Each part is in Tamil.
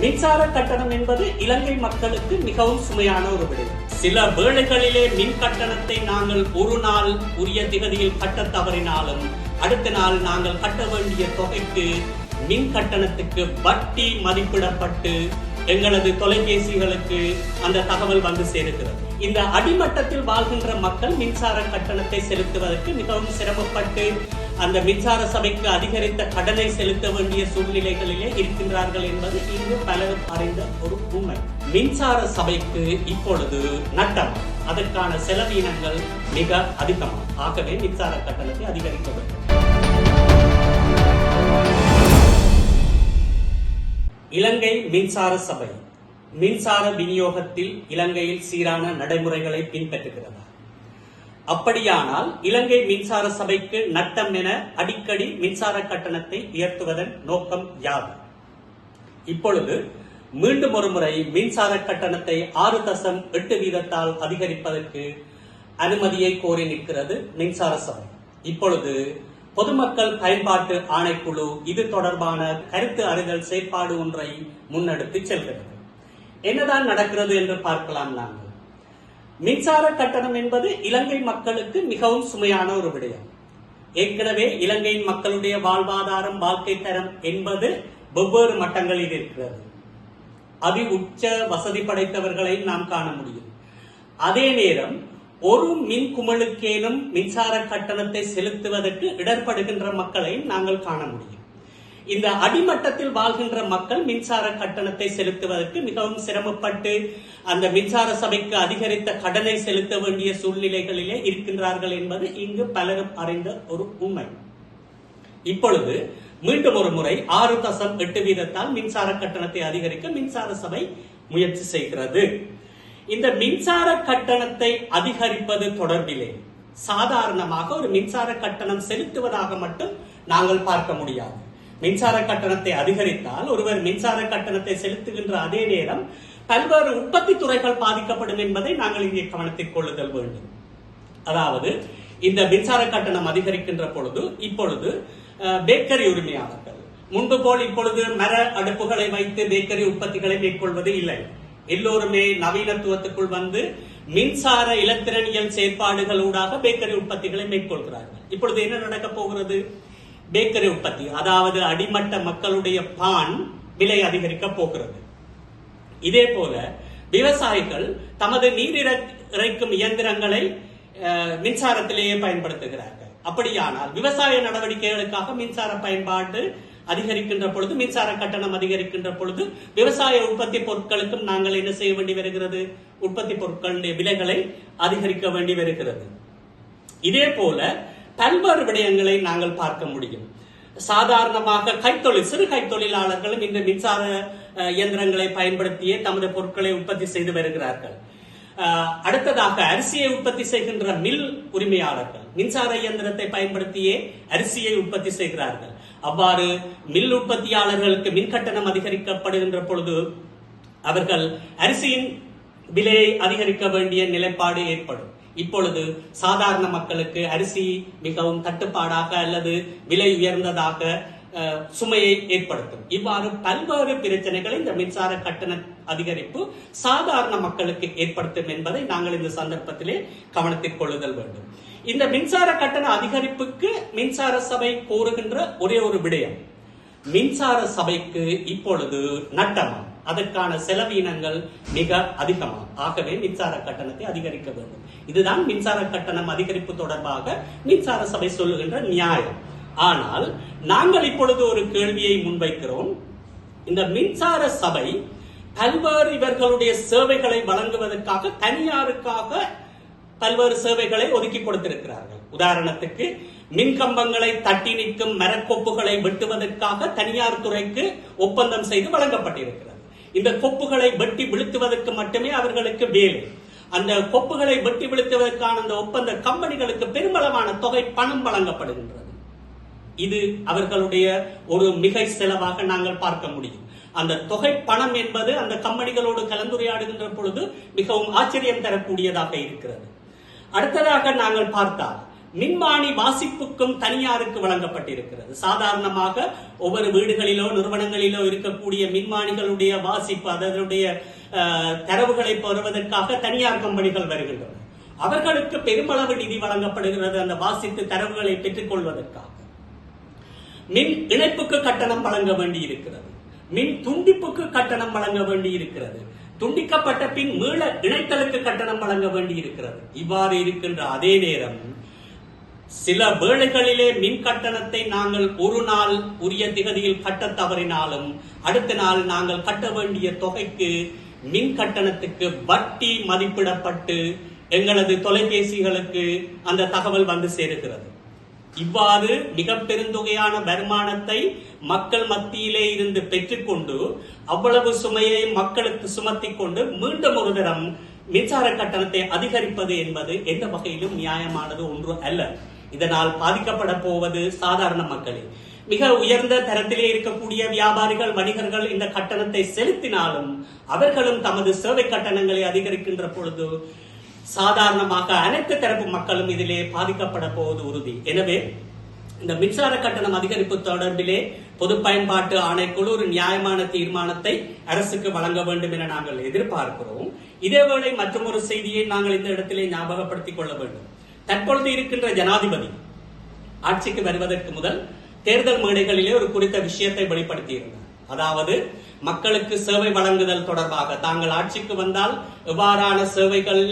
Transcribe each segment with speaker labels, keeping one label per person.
Speaker 1: மின்சார கட்டணம் என்பது இலங்கை மக்களுக்கு மிகவும் சுமையான ஒரு விடயம் சில வேளைகளிலே மின் கட்டணத்தை நாங்கள் ஒரு நாள் உரிய திகதியில் கட்ட தவறினாலும் அடுத்த நாள் நாங்கள் கட்ட வேண்டிய தொகைக்கு மின் கட்டணத்துக்கு வட்டி மதிப்பிடப்பட்டு எங்களது தொலைபேசிகளுக்கு அந்த தகவல் வந்து சேருகிறது. இந்த அடிமட்டத்தில் வாழ்கின்ற மக்கள் மின்சார கட்டணத்தை செலுத்துவதற்கு மிகவும் சிரமப்பட்டு அந்த மின்சார சபைக்கு அதிகரித்த கடனை செலுத்த வேண்டிய சூழ்நிலைகளிலே இருக்கின்றார்கள் என்பது இங்கு பலரும் அறிந்த ஒரு உண்மை. மின்சார சபைக்கு இப்பொழுது நட்டம். அதற்கான செலவீனங்கள் மிக அதிகமாகும் ஆகவே மின்சார கட்டணத்தை அதிகரிக்க வேண்டும் இலங்கை மின்சார சபை. மின்சார விநியோகத்தில் இலங்கையில் சீரான நடைமுறைகளை பின்பற்றுகிறதா? அப்படியானால் இலங்கை மின்சார சபைக்கு நட்டம் என அடிக்கடி மின்சார கட்டணத்தை உயர்த்துவதன் நோக்கம் யாது இப்பொழுது மீண்டும் ஒருமுறை மின்சார கட்டணத்தை ஆறு தசம் எட்டு வீதத்தால் அதிகரிப்பதற்கு அனுமதியை கோரி நிற்கிறது மின்சார சபை. இப்பொழுது பொதுமக்கள் பயன்பாட்டு ஆணைக்குழு இது தொடர்பான கருத்து அறிதல் செயற்பாடு ஒன்றை முன்னெடுத்து செல்கிறது. என்னதான் நடக்கிறது என்று பார்க்கலாம் நாங்கள். மின்சார கட்டணம் என்பது இலங்கை மக்களுக்கு மிகவும் சுமையான ஒரு விடயம். ஏற்கனவே இலங்கையின் மக்களுடைய வாழ்வாதாரம் வாழ்க்கை தரம் என்பது வெவ்வேறு மட்டங்களில் இருக்கிறது. அதி உச்ச வசதி படைத்தவர்களை நாம் காண முடியும். அதே நேரம் ஒரு மின் குமிழுக்கேனும் மின்சார கட்டணத்தை செலுத்துவதற்கு இடர்படுகின்ற மக்களை நாங்கள் காண முடியும். இந்த அடிமட்டத்தில் வாழ்கின்ற மக்கள் மின்சார கட்டணத்தை செலுத்துவதற்கு மிகவும் சிரமப்பட்டு அந்த மின்சார சபைக்கு அதிகரித்த கடனை செலுத்த வேண்டிய சூழ்நிலைகளிலே இருக்கின்றார்கள் என்பது இங்கு பலரும் அறிந்த ஒரு உண்மை. இப்பொழுது மீண்டும் ஒரு முறை ஆறு தசம் எட்டு வீதத்தால் மின்சார கட்டணத்தை அதிகரிக்க மின்சார சபை முயற்சி செய்கிறது. இந்த மின்சார கட்டணத்தை அதிகரிப்பது தொடர்பிலே சாதாரணமாக ஒரு மின்சார கட்டணம் செலுத்துவதாக மட்டும் நாங்கள் பார்க்க முடியாது. மின்சார கட்டணத்தை அதிகரித்தால் ஒருவர் மின்சார கட்டணத்தை செலுத்துகின்ற அதே நேரம் பல்வேறு உற்பத்தி துறைகள் பாதிக்கப்படும் என்பதை நாங்கள் இங்கே கவனத்தில் கொள்ளுதல் வேண்டும். அதாவது இந்த மின்சார கட்டணம் அதிகரிக்கின்ற பொழுது இப்பொழுது பேக்கரி உரிமையாளர்கள். முன்பு போல் இப்பொழுது மர அடுப்புகளை வைத்து பேக்கரி உற்பத்திகளை மேற்கொள்வது இல்லை. எல்லோருமே நவீனத்துவத்துக்குள் வந்து மின்சார இலத்திரனியல் செயற்பாடுகளூடாக பேக்கரி உற்பத்திகளை மேற்கொள்கிறார்கள். இப்பொழுது என்ன நடக்கப் போகிறது? பேக்கரி உற்பத்தி அதாவது அடிமட்ட மக்களுடைய பான் விலை அதிகரிக்க போகிறது. இதே போல விவசாயிகள் தமது நீர் இறைக்கும் இயந்திரங்களை மின்சாரத்திலேயே பயன்படுத்துகிறார்கள். அப்படியானால் விவசாய நடவடிக்கைகளுக்காக மின்சார பயன்பாடு அதிகரிக்கின்ற பொழுது மின்சார கட்டணம் அதிகரிக்கின்ற பொழுது விவசாய உற்பத்தி பொருட்களுக்கும் நாங்கள் என்ன செய்ய வேண்டி வருகிறது? உற்பத்தி பொருட்களுடைய விலைகளை அதிகரிக்க வேண்டி வருகிறது. இதே போல பல்வேறு விடயங்களை நாங்கள் பார்க்க முடியும். சாதாரணமாக கைத்தொழில் சிறு கைத்தொழிலாளர்களும் இந்த மின்சார இயந்திரங்களை பயன்படுத்தியே தமது பொருட்களை உற்பத்தி செய்து வருகிறார்கள். அடுத்ததாக அரிசியை உற்பத்தி செய்கின்ற மில் உரிமையாளர்கள் மின்சார இயந்திரத்தை பயன்படுத்தியே அரிசியை உற்பத்தி செய்கிறார்கள். அவ்வாறு மில் உற்பத்தியாளர்களுக்கு மின் கட்டணம் அதிகரிக்கப்படுகின்ற பொழுது அவர்கள் அரிசியின் விலையை அதிகரிக்க வேண்டிய நிலைப்பாடு ஏற்படும். இப்பொழுது சாதாரண மக்களுக்கு அரிசி மிகவும் தட்டுப்பாடாக அல்லது விலை உயர்ந்ததாக சுமையை ஏற்படுத்தும். இவ்வாறு பல்வேறு பிரச்சனைகளை இந்த மின்சார கட்டண அதிகரிப்பு சாதாரண மக்களுக்கு ஏற்படுத்தும் என்பதை நாங்கள் இந்த சந்தர்ப்பத்திலே கவனத்தில் கொள்ளுதல் வேண்டும். இந்த மின்சார கட்டண அதிகரிப்புக்கு மின்சார சபை கோருகின்ற ஒரே ஒரு விடயம். மின்சார சபைக்கு இப்பொழுது நட்டமா? அதற்கான செலவீனங்கள் மிக அதிகமாகும் ஆகவே மின்சார கட்டணத்தை அதிகரிக்க வேண்டும். இதுதான் மின்சார கட்டணம் அதிகரிப்பு தொடர்பாக மின்சார சபை சொல்லுகின்ற நியாயம். ஆனால் நாங்கள் இப்பொழுது ஒரு கேள்வியை முன்வைக்கிறோம். இந்த மின்சார சபை பல்வேறு இவர்களுடைய சேவைகளை வழங்குவதற்காக தனியாருக்காக பல்வேறு சேவைகளை ஒதுக்கி கொடுத்திருக்கிறார்கள். உதாரணத்துக்கு மின் கம்பங்களை தட்டி நிற்கும் மரக்கொப்புகளை வெட்டுவதற்காக தனியார் துறைக்கு ஒப்பந்தம் செய்து வழங்கப்பட்டிருக்கிறது. இந்த கொப்புகளை வெட்டி விழுத்துவதற்கு மட்டுமே அவர்களுக்கு வேலை. அந்த கொப்புகளை வெட்டி விழுத்துவதற்கான அந்த ஒப்பந்த கம்பெனிகளுக்கு பெருமளவான தொகை பணம் வழங்கப்படுகின்றது. இது அவர்களுடைய ஒரு மிகை செலவாக நாங்கள் பார்க்க முடியும். அந்த தொகை பணம் என்பது அந்த கம்பெனிகளோடு கலந்துரையாடுகின்ற பொழுது மிகவும் ஆச்சரியம் தரக்கூடியதாக இருக்கிறது. அடுத்ததாக நாங்கள் பார்த்தால் மின்மானி வாசிப்புக்கும் தனியாருக்கு வழங்கப்பட்டிருக்கிறது. சாதாரணமாக ஒவ்வொரு வீடுகளிலோ நிறுவனங்களிலோ இருக்கக்கூடிய மின்மானிகளுடைய வாசிப்பு அதனுடைய தரவுகளை பெறுவதற்காக தனியார் கம்பெனிகள் வருகின்றன. அவர்களுக்கு பெருமளவு நிதி வழங்கப்படுகிறது அந்த வாசித்து தரவுகளை பெற்றுக் கொள்வதற்காக மின் இணைப்புக்கு கட்டணம் வழங்க வேண்டி இருக்கிறது மின் துண்டிப்புக்கு கட்டணம் வழங்க வேண்டி இருக்கிறது துண்டிக்கப்பட்ட பின் மீள இணைத்தலுக்கு கட்டணம் வழங்க வேண்டி இருக்கிறது இவ்வாறு இருக்கின்ற அதே நேரம் சில வேளைகளிலே மின் கட்டணத்தை நாங்கள் ஒரு நாள் உரிய திகதியில் கட்ட தவறினாலும் அடுத்த நாள் நாங்கள் கட்ட வேண்டிய தொகைக்கு மின் கட்டணத்துக்கு வட்டி மதிப்பிடப்பட்டு எங்களது தொலைபேசிகளுக்கு அந்த தகவல் வந்து சேருகிறது. இவ்வாறு மிக பெருந்தொகையான வருமானத்தை மக்கள் மத்தியிலே இருந்து பெற்றுக்கொண்டு அவ்வளவு சுமையை மக்களுக்கு சுமத்தி கொண்டு மீண்டும் ஒரு தரம் மின்சார கட்டணத்தை அதிகரிப்பது என்பது எந்த வகையிலும் நியாயமானது ஒன்று அல்ல. இதனால் பாதிக்கப்பட போவது சாதாரண மக்களே. மிக உயர்ந்த தரத்திலே இருக்கக்கூடிய வியாபாரிகள் வணிகர்கள் இந்த கட்டணத்தை செலுத்தினாலும் அவர்களும் தமது சேவை கட்டணங்களை அதிகரிக்கின்ற பொழுது சாதாரணமாக அனைத்து தரப்பு மக்களும் இதிலே பாதிக்கப்பட போவது உறுதி. எனவே இந்த மின்சார கட்டணம் அதிகரிப்பு தொடர்பிலே பொது பயன்பாட்டு ஆணைக்குழு ஒரு நியாயமான தீர்மானத்தை அரசுக்கு வழங்க வேண்டும் என நாங்கள் எதிர்பார்க்கிறோம். இதேவேளை மற்றொரு செய்தியை நாங்கள் இந்த இடத்திலே ஞாபகப்படுத்திக் கொள்ள வேண்டும். தற்பொழுது இருக்கின்ற ஜனாதிபதி ஆட்சிக்கு வருவதற்கு முதல் தேர்தல் மேடைகளிலே ஒரு குறித்த விஷயத்தை வெளிப்படுத்தியிருந்தார். அதாவது மக்களுக்கு சேவை வழங்குதல் தொடர்பாக. தாங்கள் ஆட்சிக்கு வந்தால் எவ்வாறான சேவைகள்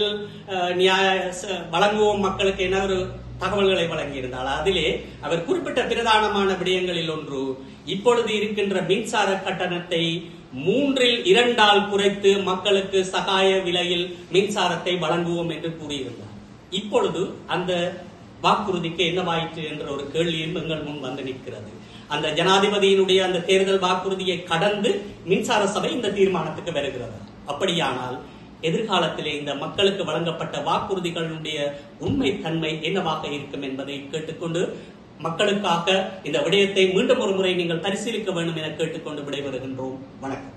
Speaker 1: நியாய ச- வழங்குவோம் மக்களுக்கு என ஒரு தகவல்களை வழங்கியிருந்தால் அதிலே அவர் குறிப்பிட்ட பிரதானமான விடயங்களில் ஒன்று இப்பொழுது இருக்கின்ற மின்சார கட்டணத்தை மூன்றில் இரண்டால் குறைத்து மக்களுக்கு சகாய விலையில் மின்சாரத்தை வழங்குவோம் என்று கூறியிருந்தார். இப்பொழுது அந்த வாக்குறுதிக்கு என்னவாயிற்று என்ற ஒரு கேள்வியும் எங்கள் முன் வந்து நிற்கிறது. அந்த ஜனாதிபதியினுடைய அந்த தேர்தல் வாக்குறுதியை கடந்து மின்சார சபை இந்த தீர்மானத்துக்கு வருகிறது. அப்படியானால் எதிர்காலத்திலே இந்த மக்களுக்கு வழங்கப்பட்ட வாக்குறுதிகளுடைய உண்மை தன்மை என்னவாக இருக்கும் என்பதை கேட்டுக்கொண்டு மக்களுக்காக இந்த விடயத்தை மீண்டும் ஒரு முறை நீங்கள் பரிசீலிக்க வேண்டும் என கேட்டுக்கொண்டு விடைபெறுகின்றோம். வணக்கம்.